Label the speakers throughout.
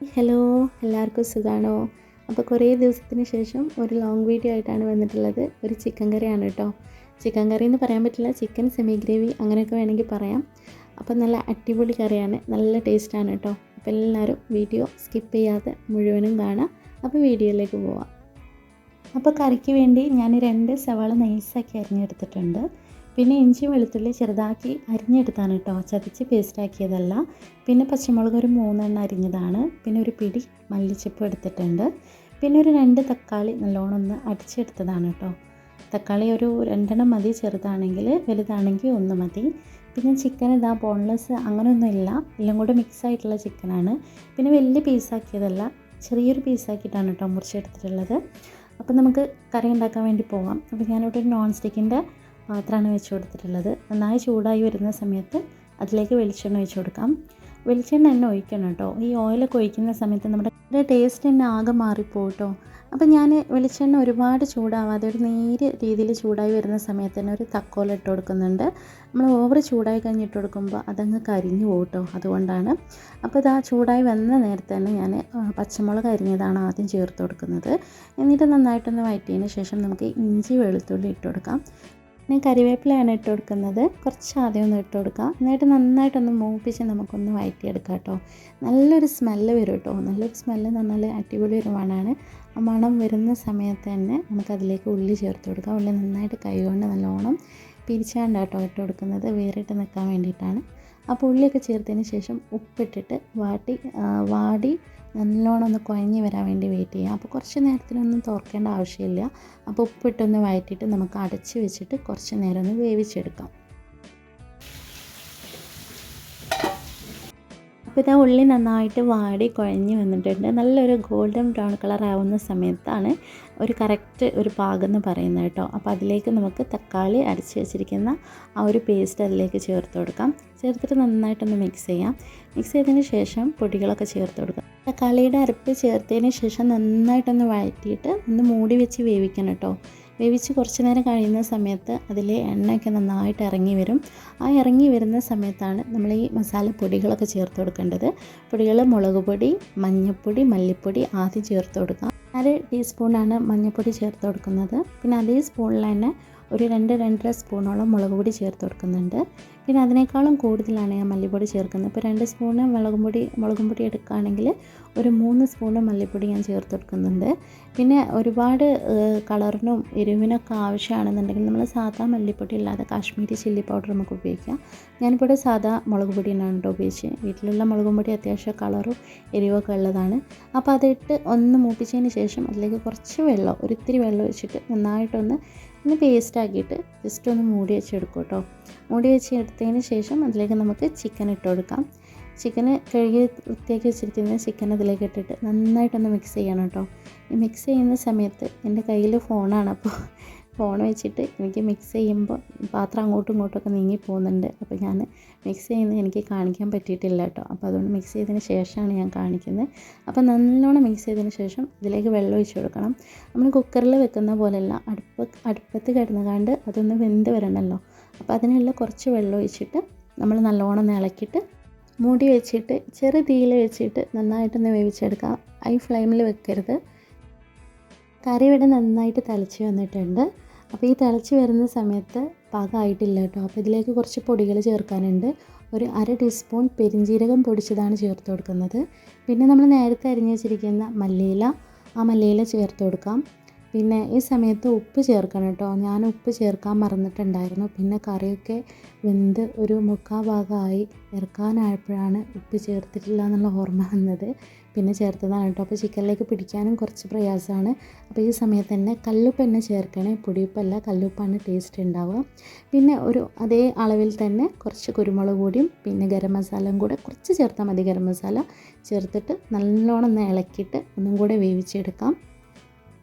Speaker 1: Hello എല്ലാവർക്കും സുഖാണോ? അപ്പോൾ കുറേ ദിവസത്തിന് ശേഷം ഒരു ലോങ് വീഡിയോ ആയിട്ടാണ് വന്നിട്ടുള്ളത്. ഒരു ചിക്കൻ കറിയാണ് കേട്ടോ. ചിക്കൻ കറി എന്ന് പറയാൻ പറ്റില്ല. ചിക്കൻ സെമി ഗ്രേവി അങ്ങനെയൊക്കെ വേണമെങ്കിൽ പറയാം. അപ്പോൾ നല്ല അടിപൊളി കറിയാണ്. നല്ല ടേസ്റ്റാണ് കേട്ടോ. അപ്പോൾ എല്ലാവരും വീഡിയോ സ്കിപ്പ് ചെയ്യാതെ മുഴുവനും കാണാം അപ്പോൾ വീഡിയോയിലേക്ക് പോവാം. അപ്പോൾ കറിക്ക് വേണ്ടി ഞാൻ രണ്ട് സവാള നൈസാക്കി അരിഞ്ഞെടുത്തിട്ടുണ്ട്. പിന്നെ ഇഞ്ചി വെളുത്തുള്ളി ചെറുതാക്കി അരിഞ്ഞെടുത്താണ് കേട്ടോ. ചതച്ച് പേസ്റ്റാക്കിയതല്ല പിന്നെ പച്ചമുളക് ഒരു മൂന്നെണ്ണം അരിഞ്ഞതാണ്. പിന്നെ ഒരു പിടി മല്ലിച്ചപ്പ് എടുത്തിട്ടുണ്ട്. പിന്നെ ഒരു രണ്ട് തക്കാളി നല്ലോണം ഒന്ന് അടിച്ചെടുത്തതാണ് കേട്ടോ. തക്കാളി ഒരു രണ്ടെണ്ണം മതി ചെറുതാണെങ്കിൽ വലുതാണെങ്കിൽ ഒന്ന് മതി. പിന്നെ ചിക്കൻ ഇതാ ബോൺലെസ് അങ്ങനെയൊന്നുമില്ല എല്ലാം കൂടെ മിക്സ് ആയിട്ടുള്ള ചിക്കനാണ് പിന്നെ വലിയ പീസാക്കിയതല്ല ചെറിയൊരു പീസാക്കിയിട്ടാണ് കേട്ടോ മുറിച്ചെടുത്തിട്ടുള്ളത്. അപ്പോൾ നമുക്ക് കറി ഉണ്ടാക്കാൻ വേണ്ടി പോവാം. അപ്പോൾ ഞാനിവിടെ ഒരു നോൺ സ്റ്റിക്കിന്റെ പാത്രമാണ് വെച്ച് കൊടുത്തിട്ടുള്ളത്. നന്നായി ചൂടായി വരുന്ന സമയത്ത് അതിലേക്ക് വെളിച്ചെണ്ണ വെച്ച് കൊടുക്കാം. വെളിച്ചെണ്ണ തന്നെ ഒഴിക്കണം കേട്ടോ. ഈ ഓയിലൊക്കെ ഒഴിക്കുന്ന സമയത്ത് നമ്മുടെ ടേസ്റ്റ് തന്നെ ആകെ മാറിപ്പോകും കേട്ടോ. അപ്പോൾ ഞാൻ വെളിച്ചെണ്ണ ഒരുപാട് ചൂടാവാതെ ഒരു നേര് രീതിയിൽ ചൂടായി വരുന്ന സമയത്ത് തന്നെ ഒരു തക്കോല ഇട്ട് കൊടുക്കുന്നുണ്ട്. നമ്മൾ ഓവർ ചൂടായി കഴിഞ്ഞിട്ട് കൊടുക്കുമ്പോൾ അതങ്ങ് കരിഞ്ഞു പോകും കേട്ടോ അതുകൊണ്ടാണ്. അപ്പോൾ ഇതാ ചൂടായി വന്ന നേരത്തെ തന്നെ ഞാൻ പച്ചമുളക് അരിഞ്ഞതാണ് ആദ്യം ചേർത്ത് കൊടുക്കുന്നത്. എന്നിട്ട് നന്നായിട്ടൊന്ന് വഴറ്റിയതിന് ശേഷം നമുക്ക് ഇഞ്ചി വെളുത്തുള്ളി ഇട്ട് കൊടുക്കാം. ഞാൻ കറിവേപ്പിലയാണ് ഇട്ട് കൊടുക്കുന്നത്. കുറച്ച് ആദ്യം ഒന്ന് ഇട്ട് കൊടുക്കാം. എന്നിട്ട് നന്നായിട്ടൊന്ന് മൂപ്പിച്ച് നമുക്കൊന്ന് വഴറ്റിയെടുക്കാം കേട്ടോ. നല്ലൊരു സ്മെല്ല് വരും കേട്ടോ. നല്ലൊരു സ്മെല്ല് എന്ന് അടിപൊളി ഒരു മണമാണ് ആ മണം വരുന്ന സമയത്ത് തന്നെ നമുക്കതിലേക്ക് ഉള്ളി ചേർത്ത് കൊടുക്കാം. ഉള്ളി നന്നായിട്ട് കൈകൊണ്ട് നല്ലോണം പിരിച്ചാണ്ട് കേട്ടോ ഇട്ട് കൊടുക്കുന്നത്. വേറിട്ട് നിൽക്കാൻ വേണ്ടിയിട്ടാണ്. അപ്പോൾ ഉള്ളിയൊക്കെ ചേർത്തതിന് ശേഷം ഉപ്പിട്ടിട്ട് വാട്ടി വാടി നല്ലോണം ഒന്ന് കുഴഞ്ഞു വരാൻ വേണ്ടി വെയിറ്റ് ചെയ്യാം. അപ്പോൾ കുറച്ച് നേരത്തിനൊന്നും തുറക്കേണ്ട ആവശ്യമില്ല. അപ്പോൾ ഉപ്പിട്ടൊന്ന് വഴറ്റിയിട്ട് നമുക്ക് അടച്ച് വെച്ചിട്ട് കുറച്ച് നേരം ഒന്ന് വേവിച്ചെടുക്കാം. അപ്പോൾ ഇതാ ഉള്ളി നന്നായിട്ട് വാടി കുഴഞ്ഞ് വന്നിട്ടുണ്ട്. നല്ലൊരു ഗോൾഡൻ ബ്രൗൺ കളർ ആവുന്ന സമയത്താണ് ഒരു കറക്റ്റ് ഒരു പാകം എന്ന് പറയുന്നത് കേട്ടോ. അപ്പോൾ അതിലേക്ക് നമുക്ക് തക്കാളി അരച്ച് വെച്ചിരിക്കുന്ന ആ ഒരു പേസ്റ്റ് അതിലേക്ക് ചേർത്ത് കൊടുക്കാം. ചേർത്തിട്ട് നന്നായിട്ടൊന്ന് മിക്സ് ചെയ്യാം. മിക്സ് ചെയ്തതിന് ശേഷം പൊടികളൊക്കെ ചേർത്ത് കൊടുക്കാം. തക്കാളിയുടെ അരപ്പ് ചേർത്തതിന് ശേഷം നന്നായിട്ടൊന്ന് വഴറ്റിയിട്ട് ഒന്ന് മൂടി വെച്ച് വേവിക്കണം കേട്ടോ. വേവിച്ച് കുറച്ച് നേരം കഴിയുന്ന സമയത്ത് അതിലെ എണ്ണയൊക്കെ നന്നായിട്ട് ഇറങ്ങി വരും. ആ ഇറങ്ങി വരുന്ന സമയത്താണ് നമ്മൾ ഈ മസാല പൊടികളൊക്കെ ചേർത്ത് കൊടുക്കേണ്ടത്. പൊടികൾ മുളക് പൊടി മഞ്ഞൾപ്പൊടി മല്ലിപ്പൊടി ആദ്യം ചേർത്ത് കൊടുക്കാം അര ടീസ്പൂണാണ് മഞ്ഞൾപ്പൊടി ചേർത്ത് കൊടുക്കുന്നത്. പിന്നെ അതേ സ്പൂണിൽ തന്നെ ഒരു രണ്ട് രണ്ടര സ്പൂണോളം മുളക് പൊടി ചേർത്ത് കൊടുക്കുന്നുണ്ട്. പിന്നെ അതിനേക്കാളും കൂടുതലാണ് ഞാൻ മല്ലിപ്പൊടി ചേർക്കുന്നത്. ഇപ്പോൾ രണ്ട് സ്പൂണ് മുളകും പൊടി മുളകും പൊടി എടുക്കുകയാണെങ്കിൽ ഒരു മൂന്ന് സ്പൂണ് മല്ലിപ്പൊടി ഞാൻ ചേർത്ത് കൊടുക്കുന്നുണ്ട്. പിന്നെ ഒരുപാട് കളറിനും എരിവിനൊക്കെ ആവശ്യമാണെന്നുണ്ടെങ്കിൽ നമ്മൾ സാധാ മല്ലിപ്പൊടി ഇല്ലാതെ കാശ്മീരി ചില്ലി പൗഡർ നമുക്ക് ഉപയോഗിക്കാം. ഞാനിപ്പോൾ സാധാ മുളക് പൊടി തന്നെയാണ് കേട്ടോ ഉപയോഗിച്ചത്. വീട്ടിലുള്ള മുളകും പൊടി അത്യാവശ്യം കളറും എരിവൊക്കെ ഉള്ളതാണ്. അപ്പോൾ അതിട്ട് ഒന്ന് മൂപ്പിച്ചതിന് ശേഷം അതിലേക്ക് കുറച്ച് വെള്ളം ഒരിത്തിരി വെള്ളം ഒഴിച്ചിട്ട് നന്നായിട്ടൊന്ന് ഒന്ന് പേസ്റ്റ് ആക്കിയിട്ട് ജസ്റ്റ് ഒന്ന് മൂടി വെച്ചെടുക്കും കേട്ടോ മൂടി വെച്ച് എടുത്തതിന് ശേഷം അതിലേക്ക് നമുക്ക് ചിക്കൻ ഇട്ട് കൊടുക്കാം. ചിക്കന് കഴുകി വൃത്തിയാക്കി വെച്ചിരിക്കുന്ന ചിക്കൻ അതിലേക്ക് ഇട്ടിട്ട് നന്നായിട്ടൊന്ന് മിക്സ് ചെയ്യണം കേട്ടോ ഈ മിക്സ് ചെയ്യുന്ന സമയത്ത് എന്റെ കയ്യിൽ ഫോണാണ് അപ്പോൾ ഫോൺ വെച്ചിട്ട് എനിക്ക് മിക്സ് ചെയ്യുമ്പോൾ പാത്രം അങ്ങോട്ടും ഇങ്ങോട്ടും നീങ്ങി പോകുന്നുണ്ട്. അപ്പോൾ ഞാൻ മിക്സ് ചെയ്യുന്നത് എനിക്ക് കാണിക്കാൻ പറ്റിയിട്ടില്ല കേട്ടോ. അപ്പോൾ അതുകൊണ്ട് മിക്സ് ചെയ്തതിന് ശേഷമാണ് ഞാൻ കാണിക്കുന്നത്. അപ്പോൾ നല്ലോണം മിക്സ് ചെയ്തതിന് ശേഷം ഇതിലേക്ക് വെള്ളം ഒഴിച്ചു കൊടുക്കണം. നമ്മൾ കുക്കറിൽ വെക്കുന്ന പോലെയല്ല അടുപ്പ് അടുപ്പത്ത് കിടന്നുകാണ്ട് അതൊന്ന് വെന്ത് വരണമല്ലോ. അപ്പോൾ അതിനുള്ള കുറച്ച് വെള്ളം ഒഴിച്ചിട്ട് നമ്മൾ നല്ലോണം ഇളക്കിയിട്ട് മൂടി വെച്ചിട്ട് ചെറു തീയിൽ വെച്ചിട്ട് നന്നായിട്ടൊന്ന് വേവിച്ചെടുക്കാം. ഹൈ ഫ്ലെയിമിൽ വെക്കരുത്. കറി ഇവിടെ നന്നായിട്ട് തിളച്ച് വന്നിട്ടുണ്ട്. അപ്പോൾ ഈ തിളച്ച് വരുന്ന സമയത്ത് പാകമായിട്ടില്ല കേട്ടോ. അപ്പോൾ ഇതിലേക്ക് കുറച്ച് പൊടികൾ ചേർക്കാനുണ്ട്. ഒരു അര ടീസ്പൂൺ പെരിഞ്ജീരകം പൊടിച്ചതാണ് ചേർത്ത് കൊടുക്കുന്നത്. പിന്നെ നമ്മൾ നേരത്തെ അരിഞ്ഞ് വെച്ചിരിക്കുന്ന മല്ലിയില ആ മല്ലിയില ചേർത്ത് കൊടുക്കാം. പിന്നെ ഈ സമയത്ത് ഉപ്പ് ചേർക്കണം കേട്ടോ. ഞാൻ ഉപ്പ് ചേർക്കാൻ മറന്നിട്ടുണ്ടായിരുന്നു. പിന്നെ കറിയൊക്കെ വെന്ത് ഒരു മുക്കാ ഭാഗമായി ഇറക്കാനായപ്പോഴാണ് ഉപ്പ് ചേർത്തിട്ടില്ല എന്നുള്ള ഓർമ്മ വന്നത്. പിന്നെ ചേർത്തതാണ് കേട്ടോ. അപ്പോൾ ചിക്കനിലേക്ക് പിടിക്കാനും കുറച്ച് പ്രയാസമാണ്. അപ്പോൾ ഈ സമയത്ത് തന്നെ കല്ലുപ്പ് തന്നെ ചേർക്കണേ. പൊടിയുപ്പല്ല കല്ലുപ്പാണ് ടേസ്റ്റ് ഉണ്ടാവുക. പിന്നെ ഒരു അതേ അളവിൽ തന്നെ കുറച്ച് കുരുമുളക് പൊടിയും പിന്നെ ഗരം മസാലയും കൂടെ കുറച്ച് ചേർത്താൽ മതി. ഗരം മസാല ചേർത്തിട്ട് നല്ലോണം ഒന്ന് ഇളക്കിയിട്ട് ഒന്നും കൂടെ വേവിച്ചെടുക്കാം.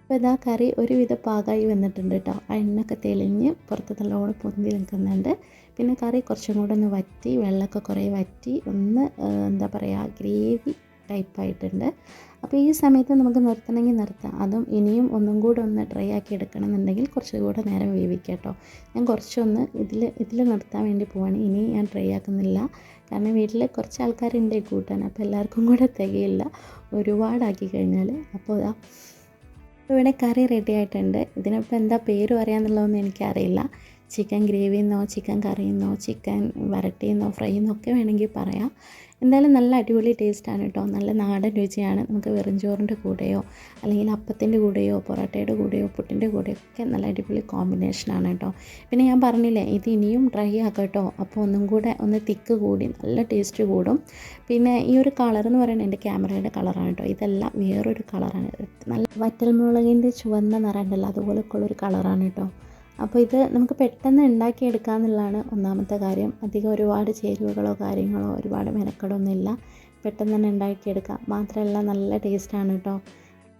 Speaker 1: അപ്പോൾ ഇതാ കറി ഒരുവിധ പാകമായി വന്നിട്ടുണ്ട് കേട്ടോ. ആ എണ്ണൊക്കെ തെളിഞ്ഞ് പുറത്ത് നല്ലോണം പൊന്തി നിൽക്കുന്നുണ്ട്. പിന്നെ കറി കുറച്ചും കൂടെ ഒന്ന് വറ്റി വെള്ളമൊക്കെ കുറേ വറ്റി ഒന്ന് എന്താ പറയുക ഗ്രേവി ടൈപ്പായിട്ടുണ്ട് അപ്പോൾ ഈ സമയത്ത് നമുക്ക് നിർത്തണമെങ്കിൽ നിർത്താം. അതും ഇനിയും ഒന്നും കൂടെ ഒന്ന് ഡ്രൈ ആക്കി എടുക്കണം എന്നുണ്ടെങ്കിൽ കുറച്ചുകൂടെ നേരം വേവിക്കാം കേട്ടോ. ഞാൻ കുറച്ചൊന്ന് ഇതിൽ ഇതിൽ നിർത്താൻ വേണ്ടി പോവാണ്. ഇനി ഞാൻ ഡ്രൈ ആക്കുന്നില്ല. കാരണം വീട്ടിൽ കുറച്ച് ആൾക്കാരുണ്ട് കൂട്ടാൻ. അപ്പോൾ എല്ലാവർക്കും കൂടെ തികയില്ല. ഒരുപാടാക്കി കഴിഞ്ഞാൽ. അപ്പോൾ ഇവിടെ കറി റെഡി ആയിട്ടുണ്ട്. ഇതിനിപ്പോൾ എന്താ പേര് പറയാന്നുള്ളതൊന്നും എനിക്കറിയില്ല. ചിക്കൻ ഗ്രേവി എന്നോ ചിക്കൻ കറി എന്നോ ചിക്കൻ വരട്ടിയെന്നോ ഫ്രൈ എന്നൊക്കെ വേണമെങ്കിൽ പറയാം. എന്തായാലും നല്ല അടിപൊളി ടേസ്റ്റാണ് കേട്ടോ. നല്ല നാടൻ രുചിയാണ്. നമുക്ക് വെറും ചോറിന്റെ കൂടെയോ അല്ലെങ്കിൽ അപ്പത്തിന്റെ കൂടെയോ പൊറോട്ടയുടെ കൂടെയോ പുട്ടിന്റെ കൂടെയോ ഒക്കെ നല്ല അടിപൊളി കോമ്പിനേഷനാണ് കേട്ടോ. പിന്നെ ഞാൻ പറഞ്ഞില്ലേ ഇത് ഇനിയും ഡ്രൈ ആക്കാം കേട്ടോ. അപ്പോൾ ഒന്നും കൂടെ ഒന്ന് തിക്ക് കൂടി നല്ല ടേസ്റ്റ് കൂടും. പിന്നെ ഈ ഒരു കളർ എന്ന് പറയുന്നത് എന്റെ ക്യാമറയുടെ കളറാണ് കേട്ടോ. ഇതെല്ലാം വേറൊരു കളറാണ് നല്ല വറ്റൽമുളകിന്റെ ചുവന്ന നിറം അതുപോലെയൊക്കെ അതുപോലൊക്കെ ഉള്ളൊരു കളറാണ് കേട്ടോ. അപ്പോൾ ഇത് നമുക്ക് പെട്ടെന്ന് ഉണ്ടാക്കിയെടുക്കുക എന്നുള്ളതാണ് ഒന്നാമത്തെ കാര്യം. അധികം ഒരുപാട് ചേരുവകളോ കാര്യങ്ങളോ ഒരുപാട് മെനക്കെടൊന്നുമില്ല പെട്ടെന്ന് തന്നെ ഉണ്ടാക്കിയെടുക്കാം. മാത്രമല്ല നല്ല ടേസ്റ്റാണ് കേട്ടോ.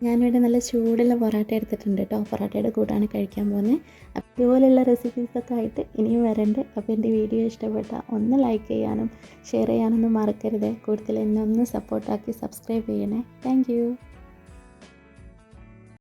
Speaker 1: ഞാനിവിടെ നല്ല ചൂടുള്ള പൊറാട്ട എടുത്തിട്ടുണ്ട് കേട്ടോ. പൊറാട്ടയുടെ കൂട്ടാണ് കഴിക്കാൻ പോകുന്നത്. ഇതുപോലെയുള്ള റെസിപ്പീസൊക്കെ ആയിട്ട് ഇനിയും വരണ്ട്. അപ്പോൾ എന്റെ വീഡിയോ ഇഷ്ടപ്പെട്ട ഒന്ന് ലൈക്ക് ചെയ്യാനും ഷെയർ ചെയ്യാനൊന്നും മറക്കരുത്. കൂടുതൽ എന്നെ ഒന്ന് സപ്പോർട്ടാക്കി സബ്സ്ക്രൈബ് ചെയ്യണേ. താങ്ക്